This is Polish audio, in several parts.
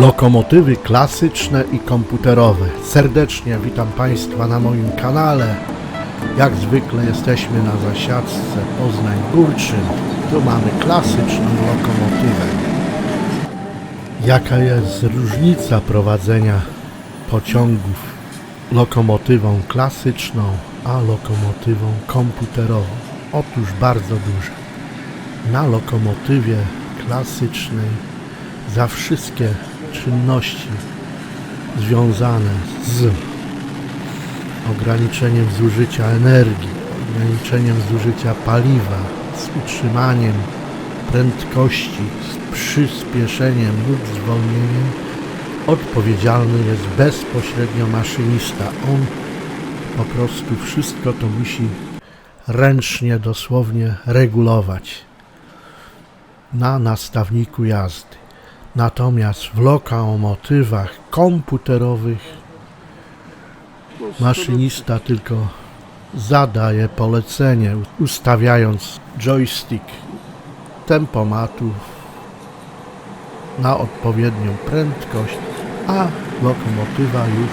Lokomotywy klasyczne i komputerowe. Serdecznie witam Państwa na moim kanale. Jak zwykle jesteśmy na zasiadce Poznań Górczym. Tu mamy klasyczną lokomotywę. Jaka jest różnica prowadzenia pociągów lokomotywą klasyczną, a lokomotywą komputerową? Otóż bardzo duża. Na lokomotywie klasycznej za wszystkie czynności związane z ograniczeniem zużycia energii, ograniczeniem zużycia paliwa, z utrzymaniem prędkości, z przyspieszeniem lub zwolnieniem, odpowiedzialny jest bezpośrednio maszynista. On po prostu wszystko to musi ręcznie, dosłownie regulować na nastawniku jazdy. Natomiast w lokomotywach komputerowych maszynista tylko zadaje polecenie, ustawiając joystick tempomatu na odpowiednią prędkość, a lokomotywa już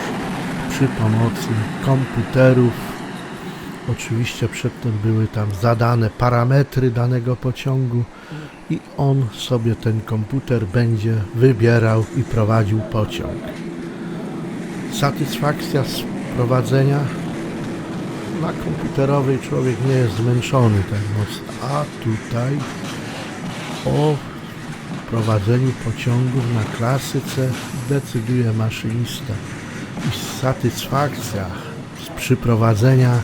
przy pomocy komputerów. Oczywiście przedtem były tam zadane parametry danego pociągu i on sobie ten komputer będzie wybierał i prowadził pociąg. Satysfakcja z prowadzenia? Na komputerowej człowiek nie jest zmęczony tak mocno, a tutaj o prowadzeniu pociągów na klasyce decyduje maszynista. I satysfakcja z przyprowadzenia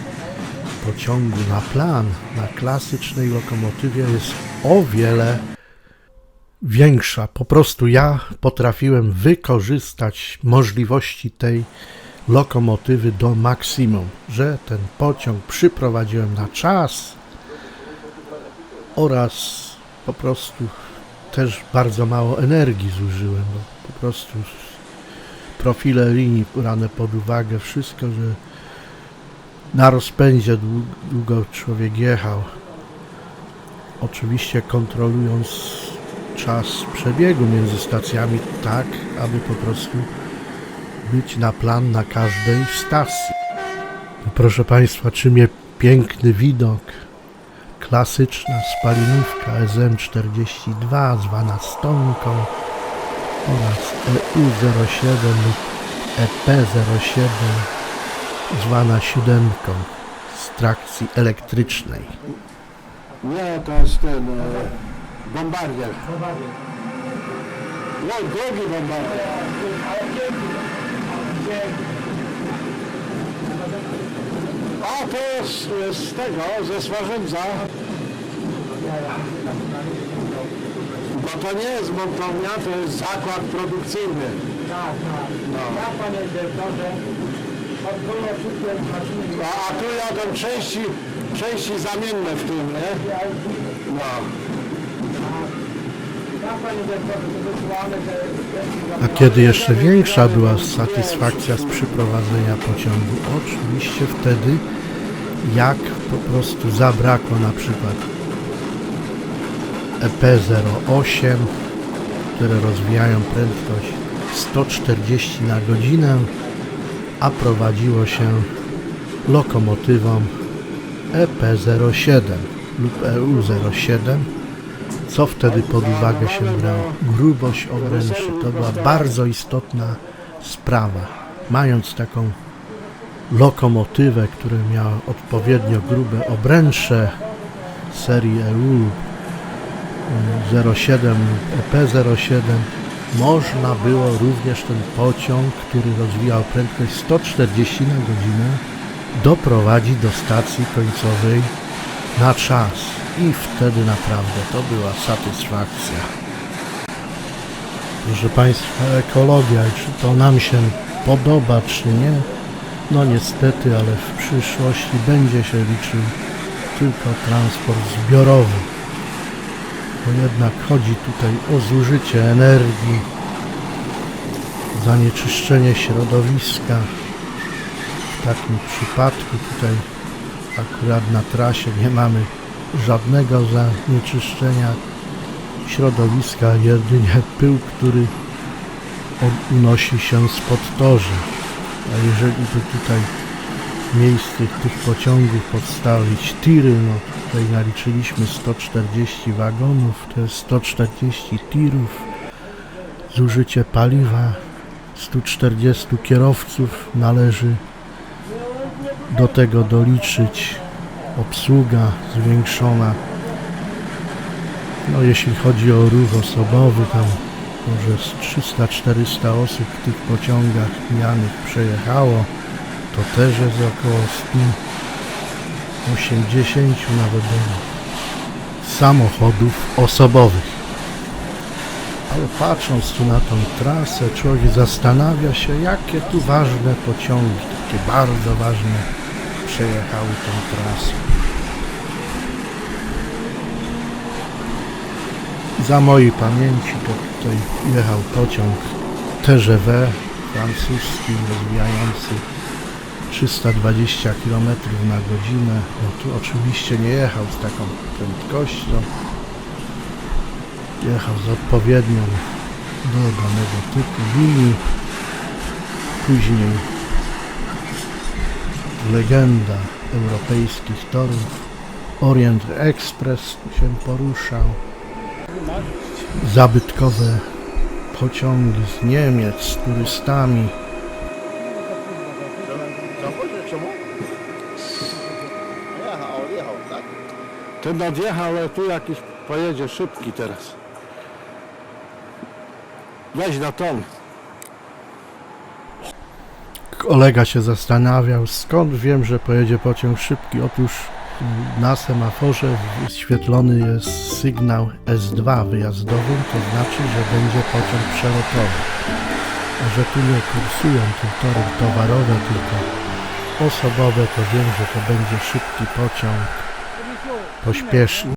pociągu na plan na klasycznej lokomotywie jest o wiele większa. Po prostu ja potrafiłem wykorzystać możliwości tej lokomotywy do maksimum, że ten pociąg przyprowadziłem na czas oraz po prostu też bardzo mało energii zużyłem. Bo po prostu profile linii brane pod uwagę, wszystko, że na rozpędzie dłu- długo człowiek jechał. Oczywiście kontrolując czas przebiegu między stacjami tak, aby po prostu być na plan na każdej stacji. Proszę Państwa, czy mnie piękny widok. Klasyczna spalinówka SM42 zwana Stonką oraz E EU07 lub EP07 zwana siódemką z trakcji elektrycznej. Nie, to jest ten e, bombardier. No, drugi bombardier. A to jest z tego, ze Swarzędza. Bo to nie jest montownia, to jest zakład produkcyjny. Tak, tak. No. Ja odbyło wszystkie maszyny A, a tu jadą części, części zamienne w tym, nie? No. A kiedy jeszcze większa była satysfakcja z przyprowadzenia pociągu? Oczywiście wtedy, jak po prostu zabrakło na przykład EP08, które rozwijają prędkość 140 na godzinę, a prowadziło się lokomotywą EP07 lub EU07, co wtedy pod uwagę się brało? Grubość obręczy. To była bardzo istotna sprawa. Mając taką lokomotywę, która miała odpowiednio grube obręcze serii EU e, 07 lub EP07 można było również ten pociąg, który rozwijał prędkość 140 na godzinę doprowadzić do stacji końcowej na czas. I wtedy naprawdę to była satysfakcja. Proszę Państwa, ekologia, czy to nam się podoba, czy nie, no niestety, ale w przyszłości będzie się liczył tylko transport zbiorowy, bo jednak chodzi tutaj o zużycie energii, zanieczyszczenie środowiska. W takim przypadku tutaj akurat na trasie nie mamy żadnego zanieczyszczenia środowiska, jedynie pył, który unosi się spod torzy. A jeżeli by tutaj w miejsce tych pociągów podstawić tiry, no tutaj naliczyliśmy 140 wagonów, to jest 140 tirów, zużycie paliwa 140 kierowców należy do tego doliczyć obsługa zwiększona. No jeśli chodzi o ruch osobowy, tam może z 300-400 osób w tych pociągach mijanych przejechało, to też jest około 180 nawet samochodów osobowych. Ale patrząc tu na tą trasę, człowiek zastanawia się, jakie tu ważne pociągi, takie bardzo ważne, przejechały tą trasę. Za mojej pamięci to tutaj jechał pociąg TGV francuski rozwijający 320 km na godzinę. No tu oczywiście nie jechał z taką prędkością. Jechał z odpowiednią do danego typu linii. Później legenda europejskich torów Orient Express się poruszał. Zabytkowe pociągi z Niemiec z turystami. Ten nadjechał, ale tu jakiś pojedzie szybki teraz. Weź na ton. Kolega się zastanawiał, skąd wiem, że pojedzie pociąg szybki. Otóż na semaforze wyświetlony jest sygnał S2 wyjazdowy, to znaczy, że będzie pociąg przelotowy. A że tu nie kursują te tory towarowe, tylko osobowe, to wiem, że to będzie szybki pociąg pośpieszny.